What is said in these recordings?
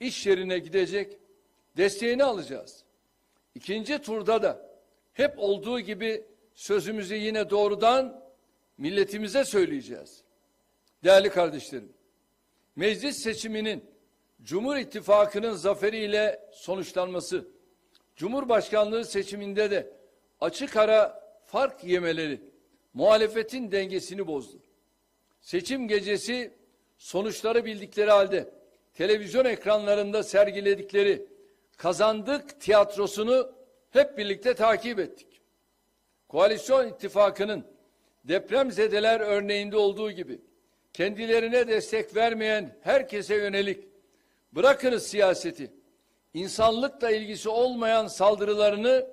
iş yerine gidecek, desteğini alacağız. İkinci turda da hep olduğu gibi sözümüzü yine doğrudan milletimize söyleyeceğiz. Değerli kardeşlerim, meclis seçiminin Cumhur İttifakı'nın zaferiyle sonuçlanması, Cumhurbaşkanlığı seçiminde de açık ara fark yemeleri muhalefetin dengesini bozdu. Seçim gecesi sonuçları bildikleri halde televizyon ekranlarında sergiledikleri kazandık tiyatrosunu hep birlikte takip ettik. Koalisyon ittifakının depremzedeler örneğinde olduğu gibi kendilerine destek vermeyen herkese yönelik bırakınız siyaseti, insanlıkla ilgisi olmayan saldırılarını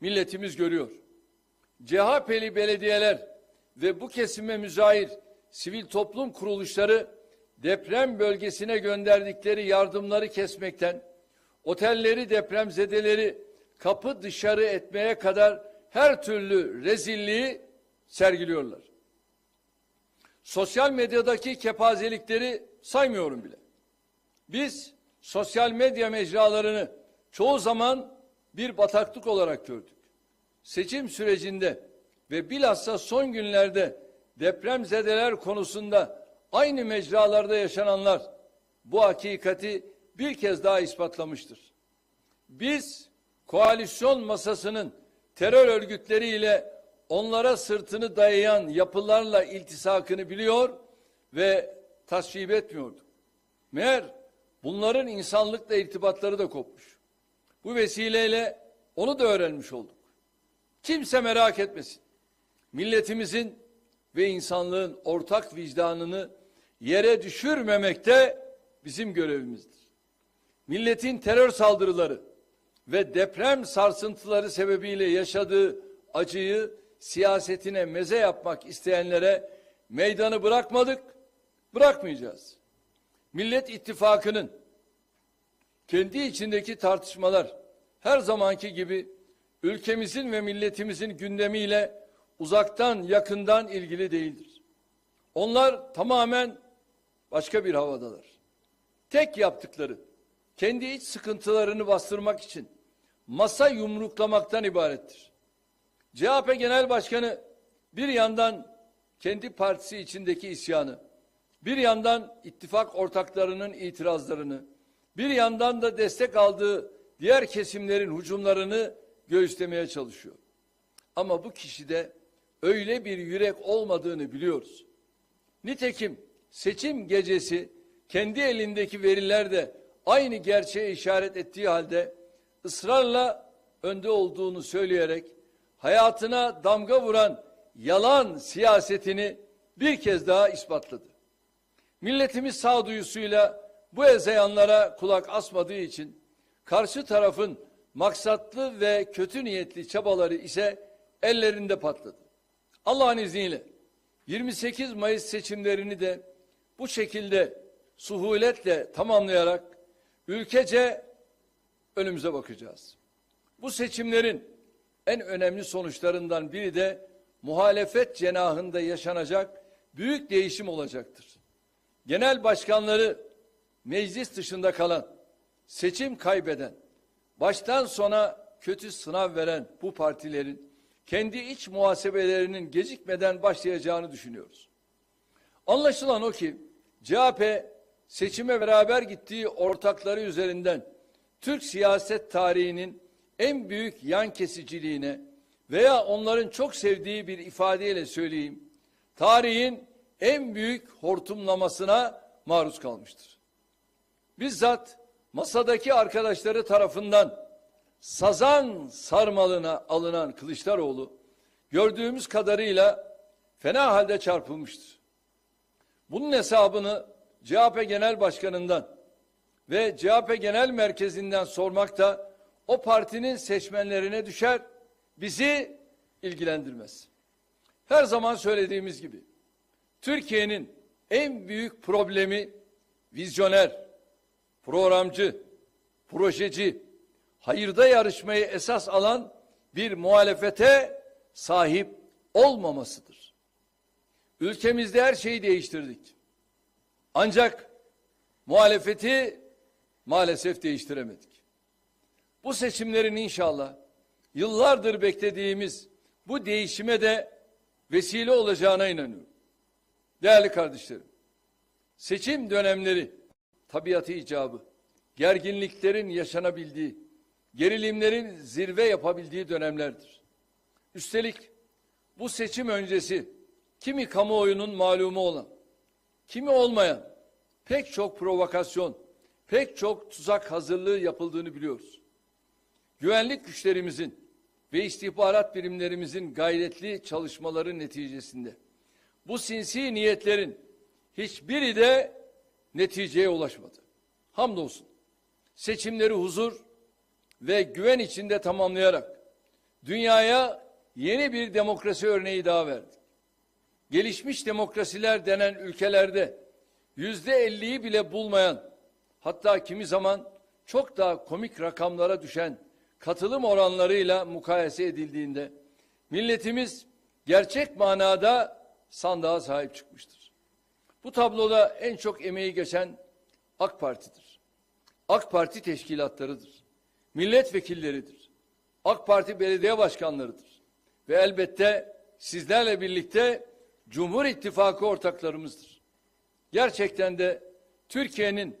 milletimiz görüyor. CHP'li belediyeler ve bu kesime müzahir sivil toplum kuruluşları deprem bölgesine gönderdikleri yardımları kesmekten, otelleri depremzedeleri kapı dışarı etmeye kadar her türlü rezilliği sergiliyorlar. Sosyal medyadaki kepazelikleri saymıyorum bile. Biz sosyal medya mecralarını çoğu zaman bir bataklık olarak gördük. Seçim sürecinde ve bilhassa son günlerde depremzedeler konusunda aynı mecralarda yaşananlar bu hakikati bir kez daha ispatlamıştır. Biz koalisyon masasının terör örgütleriyle onlara sırtını dayayan yapılarla iltisakını biliyor ve tasvip etmiyorduk. Meğer bunların insanlıkla irtibatları da kopmuş. Bu vesileyle onu da öğrenmiş olduk. Kimse merak etmesin. Milletimizin ve insanlığın ortak vicdanını yere düşürmemekte bizim görevimizdir. Milletin terör saldırıları ve deprem sarsıntıları sebebiyle yaşadığı acıyı siyasetine meze yapmak isteyenlere meydanı bırakmadık, bırakmayacağız. Millet İttifakı'nın kendi içindeki tartışmalar her zamanki gibi ülkemizin ve milletimizin gündemiyle uzaktan yakından ilgili değildir. Onlar tamamen başka bir havadalar. Tek yaptıkları kendi iç sıkıntılarını bastırmak için masa yumruklamaktan ibarettir. CHP Genel Başkanı bir yandan kendi partisi içindeki isyanı, bir yandan ittifak ortaklarının itirazlarını, bir yandan da destek aldığı diğer kesimlerin hücumlarını göğüslemeye çalışıyor. Ama bu kişide öyle bir yürek olmadığını biliyoruz. Nitekim seçim gecesi kendi elindeki veriler de aynı gerçeğe işaret ettiği halde ısrarla önde olduğunu söyleyerek hayatına damga vuran yalan siyasetini bir kez daha ispatladı. Milletimiz sağduyusuyla bu ezeyanlara kulak asmadığı için karşı tarafın maksatlı ve kötü niyetli çabaları ise ellerinde patladı. Allah'ın izniyle 28 Mayıs seçimlerini de bu şekilde suhuletle tamamlayarak ülkece önümüze bakacağız. Bu seçimlerin en önemli sonuçlarından biri de muhalefet cenahında yaşanacak büyük değişim olacaktır. Genel başkanları meclis dışında kalan, seçim kaybeden, baştan sona kötü sınav veren bu partilerin kendi iç muhasebelerinin gecikmeden başlayacağını düşünüyoruz. Anlaşılan o ki CHP seçime beraber gittiği ortakları üzerinden Türk siyaset tarihinin en büyük yan kesiciliğine veya onların çok sevdiği bir ifadeyle söyleyeyim, tarihin en büyük hortumlamasına maruz kalmıştır. Bizzat masadaki arkadaşları tarafından sazan sarmalına alınan Kılıçdaroğlu gördüğümüz kadarıyla fena halde çarpılmıştır. Bunun hesabını CHP Genel Başkanı'ndan ve CHP Genel Merkezi'nden sormak da o partinin seçmenlerine düşer, bizi ilgilendirmez. Her zaman söylediğimiz gibi Türkiye'nin en büyük problemi vizyoner, programcı, projeci, hayırda yarışmayı esas alan bir muhalefete sahip olmamasıdır. Ülkemizde her şeyi değiştirdik. Ancak muhalefeti maalesef değiştiremedik. Bu seçimlerin inşallah yıllardır beklediğimiz bu değişime de vesile olacağına inanıyorum. Değerli kardeşlerim, seçim dönemleri tabiatı icabı, gerginliklerin yaşanabildiği, gerilimlerin zirve yapabildiği dönemlerdir. Üstelik bu seçim öncesi kimi kamuoyunun malumu olan, kimi olmayan pek çok provokasyon, pek çok tuzak hazırlığı yapıldığını biliyoruz. Güvenlik güçlerimizin ve istihbarat birimlerimizin gayretli çalışmaları neticesinde bu sinsi niyetlerin hiçbiri de neticeye ulaşmadı. Hamdolsun. Seçimleri huzur ve güven içinde tamamlayarak dünyaya yeni bir demokrasi örneği daha verdik. Gelişmiş demokrasiler denen ülkelerde yüzde elliyi bile bulmayan hatta kimi zaman çok daha komik rakamlara düşen katılım oranlarıyla mukayese edildiğinde milletimiz gerçek manada sandığa sahip çıkmıştır. Bu tabloda en çok emeği geçen AK Parti'dir. AK Parti teşkilatlarıdır. Milletvekilleridir. AK Parti belediye başkanlarıdır. Ve elbette sizlerle birlikte Cumhur İttifakı ortaklarımızdır. Gerçekten de Türkiye'nin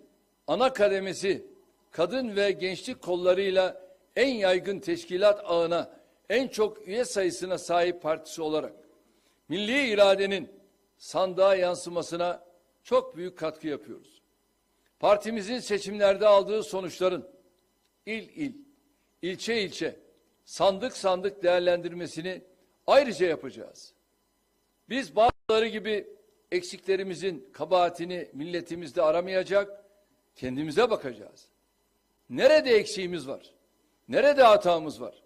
ana kademesi kadın ve gençlik kollarıyla en yaygın teşkilat ağına en çok üye sayısına sahip partisi olarak milli iradenin sandığa yansımasına çok büyük katkı yapıyoruz. Partimizin seçimlerde aldığı sonuçların il il, ilçe ilçe, sandık sandık değerlendirmesini ayrıca yapacağız. Biz bazıları gibi eksiklerimizin kabahatini milletimizde aramayacak, kendimize bakacağız. Nerede eksiğimiz var? Nerede hatamız var?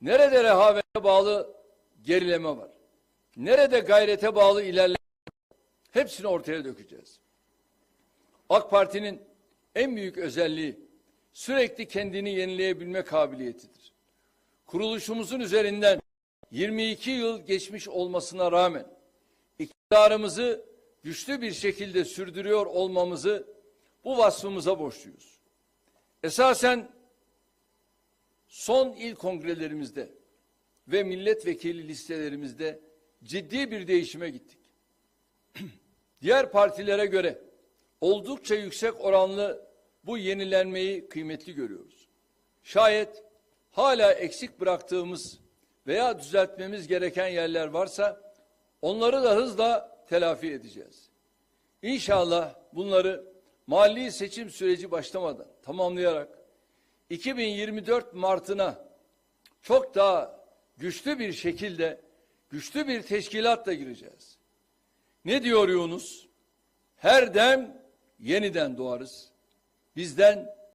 Nerede rehavete bağlı gerileme var? Nerede gayrete bağlı ilerleme Hepsini ortaya dökeceğiz. AK Parti'nin en büyük özelliği sürekli kendini yenileyebilme kabiliyetidir. Kuruluşumuzun üzerinden 22 yıl geçmiş olmasına rağmen iktidarımızı güçlü bir şekilde sürdürüyor olmamızı bu vasfımıza borçluyuz. Esasen son il kongrelerimizde ve milletvekili listelerimizde ciddi bir değişime gittik. Diğer partilere göre oldukça yüksek oranlı bu yenilenmeyi kıymetli görüyoruz. Şayet hala eksik bıraktığımız veya düzeltmemiz gereken yerler varsa onları da hızla telafi edeceğiz. İnşallah bunları mali seçim süreci başlamadan tamamlayarak 2024 Mart'ına çok daha güçlü bir şekilde güçlü bir teşkilatla gireceğiz. Ne diyor Yunus? Her dem yeniden doğarız. Bizden